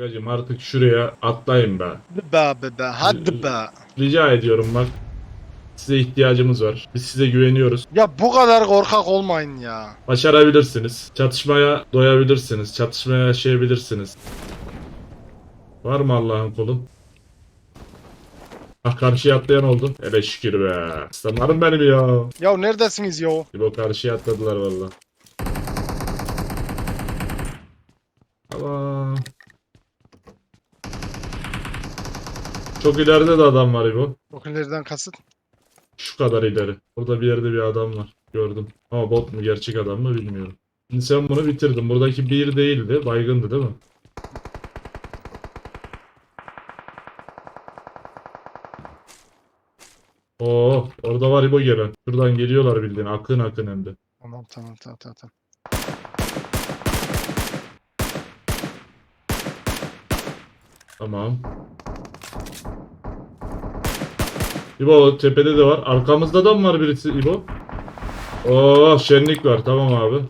Agacım artık şuraya atlayın be. Be be be hadi be. Rica ediyorum bak. Size ihtiyacımız var. Biz size güveniyoruz. Ya bu kadar korkak olmayın ya. Başarabilirsiniz. Çatışmaya doyabilirsiniz. Çatışmaya yaşayabilirsiniz. Var mı Allah'ın kulu? Ah karşıya atlayan oldu. Hele şükür be. Aslanlarım benim ya. Ya neredesiniz yo? İbo karşıya atladılar valla. Çok ileride de adam var İbo. Çok ileriden kasıt. Şu kadar ileri. Burada bir yerde bir adam var. Gördüm. Ama bot mu gerçek adam mı bilmiyorum. Şimdi sen bunu bitirdin. Buradaki bir değildi. Baygındı değil mi? Oo, orada var İbo gelen. Şuradan geliyorlar bildiğin. Akın akın hem de. Tamam tamam tamam tamam. tamam. Tamam. İbo tepede de var. Arkamızda da mı var birisi İbo? Oo şenlik var. Tamam abi.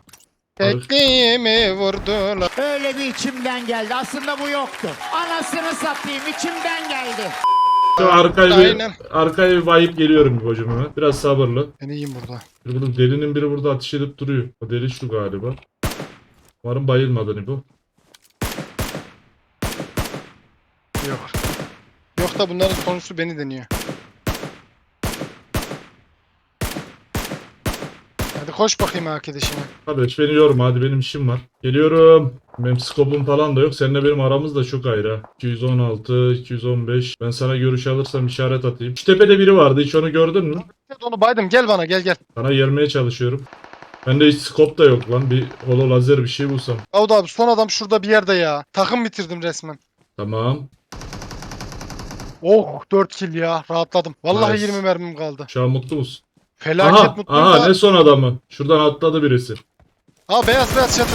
Tekliğimi vurdular. Öyle bir içimden geldi. Aslında bu yoktu. Anasını satayım içimden geldi. Şu arkayı Aynen. bir, arkayı bir bayıp geliyorum İbo'cum hemen. Biraz sabırlı. Ben iyiyim burada. Bir Bunun delinin biri burada ateş edip duruyor. O deli şu galiba. Umarım bayılmadın İbo. Yok. Da bunların sonuçlu beni deniyor. Hadi koş bakayım arkadaşıma. Kardeş beni yorma hadi benim işim var. Geliyorum. Benim skopum falan da yok. Seninle benim aramız da çok ayrı. ha. 216, 215. Ben sana görüş alırsam işaret atayım. Şu tepede biri vardı. Hiç onu gördün mü? Evet onu baydım gel bana gel gel. Sana yermeye çalışıyorum. Bende hiç skop da yok lan. Bir holo lazer bir şey bulsam. Davut abi son adam şurada bir yerde ya. Takım bitirdim resmen. Tamam. Oh 4 kill ya rahatladım. Vallahi Nice. 20 mermim kaldı. Şu an mutlu musun? Felaket Aha, mutluyum aha ne son adamı. Şuradan atladı birisi. Ha beyaz beyaz çatı.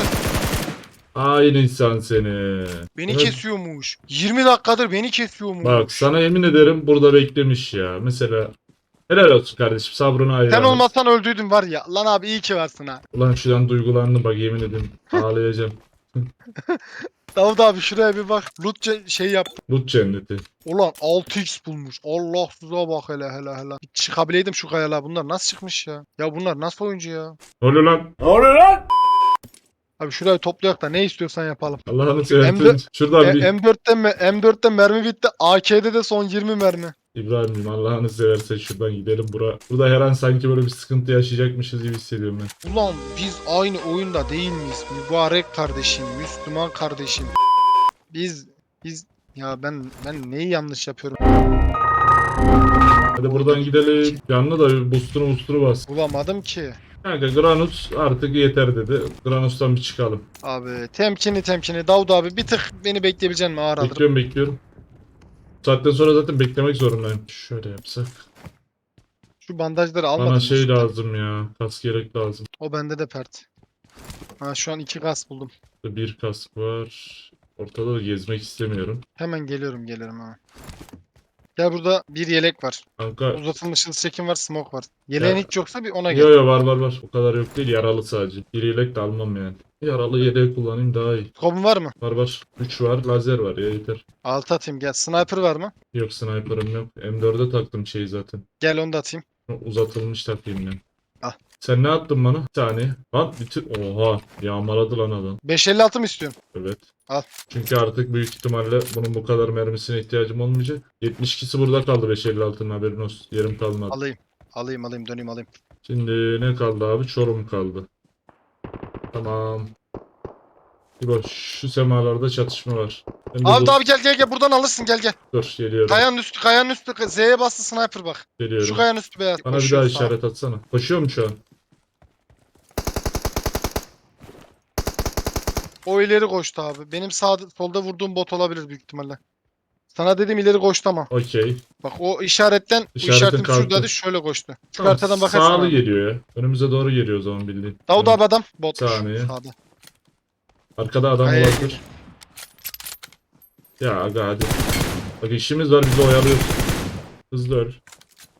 Aynı insan seni. Beni Evet. kesiyormuş. 20 dakikadır beni kesiyormuş. Bak sana yemin ederim burada beklemiş ya. Mesela helal olsun kardeşim sabrına ayır. Sen olmasan öldüydün var ya. Lan abi iyi ki varsın ha. Ulan şuradan duygulandım bak yemin ederim. Ağlayacağım. Davut abi şuraya bir bak. Loot ce- şey yap. Loot cenneti. Ulan 6x bulmuş. Allah size bak hele hele hele. Bir çıkabileydim şu kayalığa. Bunlar nasıl çıkmış ya? Ya bunlar nasıl oyuncu ya? Ne oluyor lan? Abi şurayı toplayak da ne istiyorsan yapalım. Allah'ını seversen. M4 Şuradan E, bir... M4'ten mi? M4'ten mermi bitti. AK'de de son 20 mermi. İbrahim'im Allah'ını seversen şuradan gidelim. Bura, burada her an sanki böyle bir sıkıntı yaşayacakmışız gibi hissediyorum ben. Ulan biz aynı oyunda değil miyiz? Mübarek kardeşim, Müslüman kardeşim. Biz biz ya ben ben neyi yanlış yapıyorum? Hadi buradan gidelim. Canlı da bir boostunu boostunu bas. Bulamadım ki. Kanka Granus artık yeter dedi. Granus'tan bir çıkalım. Abi temkini temkini Davud abi bir tık beni bekleyebilecek misin ağır alırım. Bekliyorum bekliyorum. Saatten sonra zaten beklemek zorundayım. Şöyle yapsak. Şu bandajları almadım. Bana şey şuradan? lazım ya. Kas gerek lazım. O bende de pert. Ha şu an iki gaz buldum. Bir kask var. Ortada da gezmek istemiyorum. Hemen geliyorum gelirim ha. Gel burada bir yelek var. Kanka Uzatılmış hız çekim var, smoke var. Yeleğin Ya. hiç yoksa bir ona gel. yo yo var var var. O kadar yok değil. Yaralı sadece. Bir yelek de almam yani. Yaralı yeleği kullanayım daha iyi. Skobun var mı? Var var. 3 var. Lazer var ya yeter. Altı atayım gel. Sniper var mı? Yok sniper'ım yok. M4'e taktım şeyi zaten. Gel onu da atayım. Uzatılmış takayım yani. Sen ne attın bana? Bir saniye. Lan bitir. Oha. Yağmaladı lan adam. 556 mı istiyorsun? Evet. Al. Çünkü artık büyük ihtimalle bunun bu kadar mermisine ihtiyacım olmayacak. 72'si burada kaldı 556'nın haberin olsun. Yerim kalmadı. Alayım. Alayım alayım döneyim alayım. Şimdi ne kaldı abi? Çorum kaldı. Tamam. Bir bak şu semalarda çatışma var. Ben de Abi bu- abi gel gel gel buradan alırsın gel gel. Dur geliyorum. Kayanın üstü kayanın üstü Z'ye bastı sniper bak. geliyorum. Şu kayanın üstü beyaz. Bana bir daha sağa. işaret atsana. Koşuyor mu şu an? O ileri koştu abi. Benim sağda solda vurduğum bot olabilir büyük ihtimalle. Sana dedim ileri koştu ama. Okey. Bak o işaretten işaretin kalktı. şöyle koştu. Şu Tamam, haritadan bakarsın. Sağlı abi. geliyor ya. Önümüze doğru geliyor o zaman bildiğin. Davut abi adam bot. Saniye. Sağda. Arkada adam Kayaya olabilir. Ya aga hadi. Bak işimiz var bizi oyalıyorsun. Hızlı öl.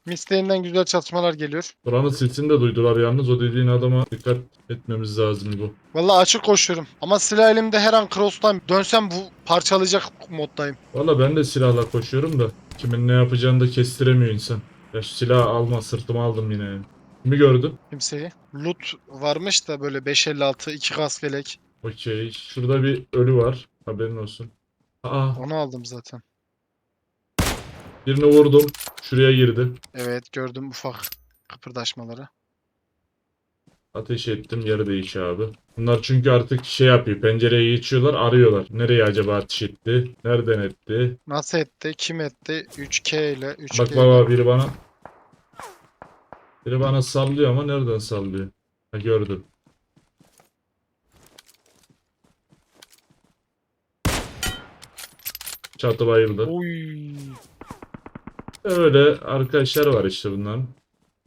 Misteğinden güzel çatışmalar geliyor. Buranın sesini de duydular yalnız. O dediğin adama dikkat etmemiz lazım bu. Vallahi açık koşuyorum. Ama silah elimde her an cross'tayım. Dönsem bu parçalayacak moddayım. Valla ben de silahla koşuyorum da kimin ne yapacağını da kestiremiyor insan. Ya şu silahı alma sırtıma aldım yine. yani. Kimi gördün? Kimseyi. Loot varmış da böyle 556, 2 kaskelek. Okey. Şurada bir ölü var. Haberin olsun. Aa Onu aldım zaten. Birini vurdum. Şuraya girdi. Evet gördüm ufak kıpırdaşmaları. Ateş ettim. Yarı değiş abi. Bunlar çünkü artık şey yapıyor. Pencereye geçiyorlar. Arıyorlar. Nereye acaba ateş etti? Nereden etti? Nasıl etti? Kim etti? 3K ile 3K Bak ile. baba biri bana biri bana sallıyor ama nereden sallıyor? Ha gördüm. Çatı bayıldı. Oy. Öyle arkadaşlar var işte bunların.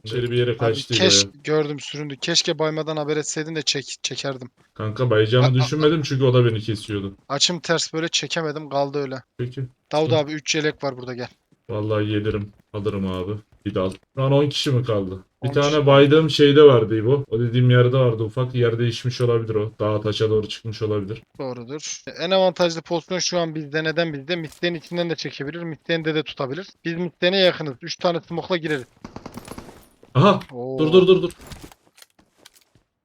İçeri bir yere kaçtı keş ya. gördüm süründü. Keşke baymadan haber etseydin de çek çekerdim. Kanka bayacağımı düşünmedim çünkü o da beni kesiyordu. Açım ters böyle çekemedim kaldı öyle. Peki. Davud Hı. abi 3 yelek var burada gel. Vallahi gelirim. Alırım abi. Bir dal. Şu an 10 kişi mi kaldı? Bir 10 tane baydığım şeyde vardı bu. O dediğim yerde vardı. Ufak yer değişmiş olabilir o. Dağa taşa doğru çıkmış olabilir. Doğrudur. En avantajlı pozisyon şu an bizde neden bizde? Misteğin içinden de çekebilir. Misteğin de de tutabilir. Biz misteğine yakınız. 3 tane smoke'la gireriz. Aha! Oo. Dur dur dur dur.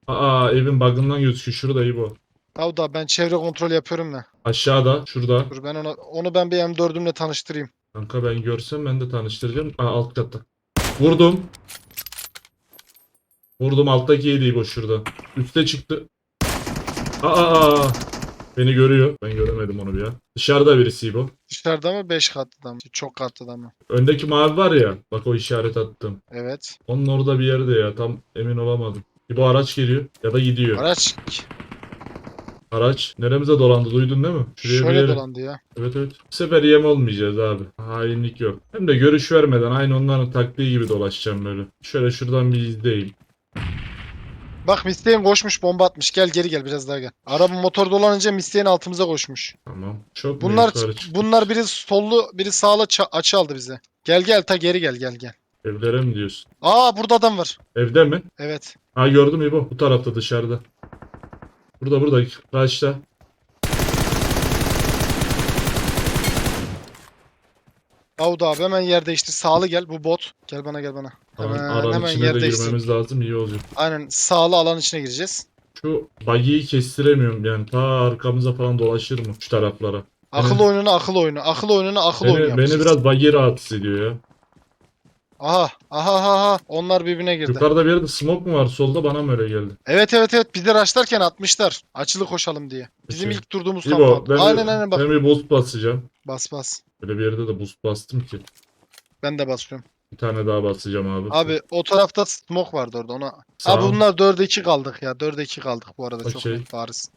Aa evin bug'ından gözüküyor. Şurada iyi bu. Davud abi ben çevre kontrol yapıyorum da. Aşağıda. Şurada. Dur ben ona onu ben bir M4'ümle tanıştırayım. Kanka ben görsem ben de tanıştıracağım. Aa alt katta. Vurdum. Vurdum alttaki yedi bu şurada. Üste çıktı. Aa, aa. Beni görüyor. Ben göremedim onu bir ya. Dışarıda birisi bu. Dışarıda mı 5 katlı mı? Çok katlı da mı? Öndeki mavi var ya. Bak o işaret attım. Evet. Onun orada bir yerde ya. Tam emin olamadım. Bir bu araç geliyor. Ya da gidiyor. Araç Araç. Neremize dolandı duydun değil mi? Şuraya bir şöyle yere. dolandı ya. Evet evet. Bu sefer yem olmayacağız abi. Hainlik yok. Hem de görüş vermeden aynı onların taktiği gibi dolaşacağım böyle. Şöyle şuradan bir izleyeyim. Bak Misteğin koşmuş bomba atmış. Gel geri gel biraz daha gel. Araba motor dolanınca Misteğin altımıza koşmuş. Tamam. Çok Bunlar bunlar biri sollu biri sağlı açı aldı bize. Gel gel ta geri gel gel gel. Evlere mi diyorsun? Aa burada adam var. Evde mi? Evet. Ha gördüm İbo. Bu tarafta dışarıda. Burada burada. Kaçta? Davud abi hemen yer değiştir. Sağlı gel. Bu bot. Gel bana gel bana. Hemen, alan hemen içine yer de değiştir. girmemiz lazım. iyi olacak. Aynen sağlı alan içine gireceğiz. Şu bagiyi kestiremiyorum yani. Ta arkamıza falan dolaşır mı? Şu taraflara. Akıl oyununa akıl oyunu. Akıl oyununa akıl oyunu Beni, beni yapacağız. biraz bagi rahatsız ediyor ya. Aha aha aha. Onlar birbirine girdi. Yukarıda bir yerde smoke mu var? Solda bana mı öyle geldi? Evet evet evet. Bizi raşlarken atmışlar. Açılı koşalım diye. Bizim Peki. ilk durduğumuz İbo ben, Aynen aynen bak. ben bir boost basacağım. Bas bas. Böyle bir yerde de boost bastım ki. Ben de basıyorum. Bir tane daha basacağım abi. Abi o tarafta smoke vardı orada ona. Sağ Abi ol. bunlar 4'e 2 kaldık ya. 4'e 2 kaldık bu arada çok Okey. net bariz.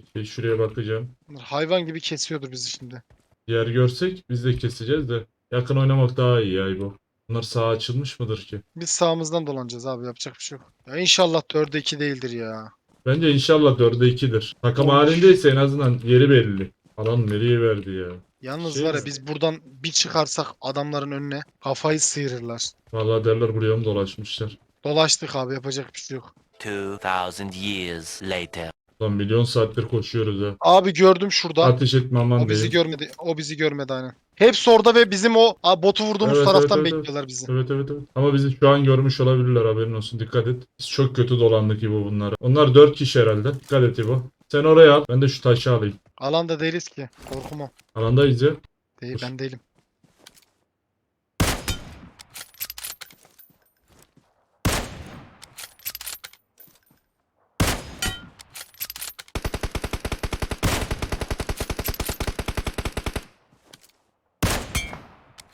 Okey, şuraya bakacağım. Bunlar hayvan gibi kesiyordur bizi şimdi. Yer görsek biz de keseceğiz de. Yakın oynamak daha iyi ya İbo. Bunlar sağ açılmış mıdır ki? Biz sağımızdan dolanacağız abi yapacak bir şey yok. Ya inşallah 4'e 2 değildir ya. Bence inşallah 4'e 2'dir. Takım Olur. halindeyse en azından yeri belli. Alan nereye verdi ya? Yalnız Şey var ya mi? biz buradan bir çıkarsak adamların önüne kafayı sıyırırlar. Vallahi derler buraya mı dolaşmışlar? Dolaştık abi yapacak bir şey yok. 2,000 years later. Lan milyon saattir koşuyoruz ha. Abi gördüm şurada. Ateş etme aman o bizi diyeyim. görmedi. O bizi görmedi aynen. Hepsi orada ve bizim o a, botu vurduğumuz Evet, taraftan evet, evet, bekliyorlar bizi. Evet evet evet. Ama bizi şu an görmüş olabilirler haberin olsun dikkat et. Biz çok kötü dolandık İbo bunlara. Onlar 4 kişi herhalde. Dikkat et İbo. Sen oraya al. Ben de şu taşı alayım. Alanda değiliz ki. Korkum o. Alandayız ya. Değil, Dur. ben değilim.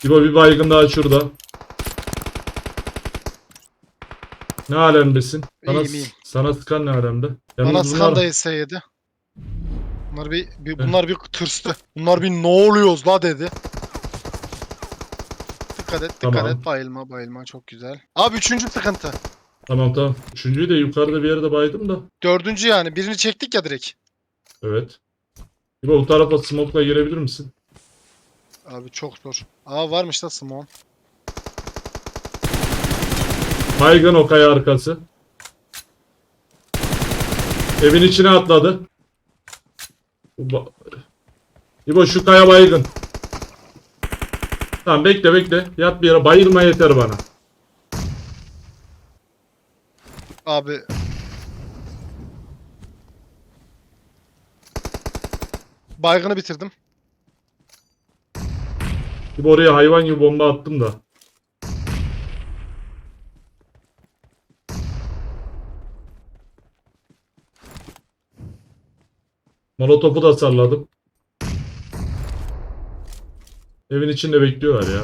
İbo bir baygın daha şurada. Ne alemdesin? Sana, İyiyim, iyiyim. sana sıkan ne alemde? Bana Yalnız sıkan da bunlar, S7. Bunlar bir, bir bunlar bir tırstı. Bunlar bir ne oluyoruz la dedi. Dikkat et, dikkat Tamam. et. Bayılma, bayılma. Çok güzel. Abi üçüncü sıkıntı. Tamam tamam. Üçüncüyü de yukarıda bir yerde baydım da. Dördüncü yani. Birini çektik ya direkt. Evet. İbo bu tarafa smoke'la girebilir misin? Abi çok zor. Aa varmış da Simon. Baygın o kaya arkası. Evin içine atladı. Ba- İbo şu kaya baygın. Tamam bekle bekle. Yat bir yere. Bayılma yeter bana. Abi Baygını bitirdim. İbo oraya hayvan gibi bomba attım da. Molotofu da salladım. Evin içinde bekliyorlar ya.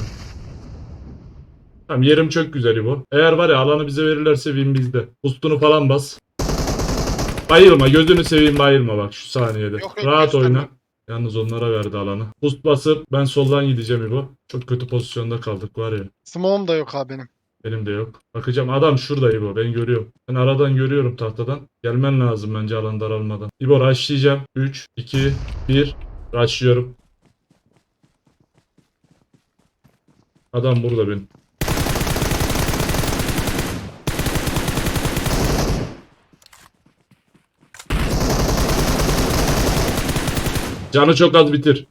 Tamam yerim çok güzel İbo. Eğer var ya alanı bize verirlerse win bizde. Ustunu falan bas. Bayılma gözünü seveyim bayılma bak şu saniyede. Yok, Rahat oyna. Yalnız onlara verdi alanı. Boost basıp ben soldan gideceğim İbo. Çok kötü pozisyonda kaldık var ya. Smoke'um da yok abi benim. Benim de yok. Bakacağım adam şurada İbo. Ben görüyorum. Ben aradan görüyorum tahtadan. Gelmen lazım bence alan daralmadan. İbo rushlayacağım. 3, 2, 1. Rushlıyorum. Adam burada benim. Canı çok az bitir.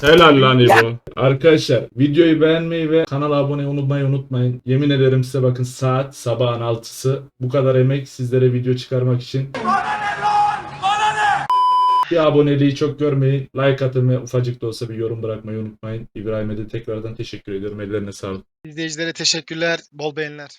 Helal lan İbo. Arkadaşlar videoyu beğenmeyi ve kanala abone olmayı unutmayın. Yemin ederim size bakın saat sabahın 6'sı. Bu kadar emek sizlere video çıkarmak için. Bir aboneliği çok görmeyin. Like atın ve ufacık da olsa bir yorum bırakmayı unutmayın. İbrahim'e de tekrardan teşekkür ediyorum. Ellerine sağlık. İzleyicilere teşekkürler. Bol beğeniler.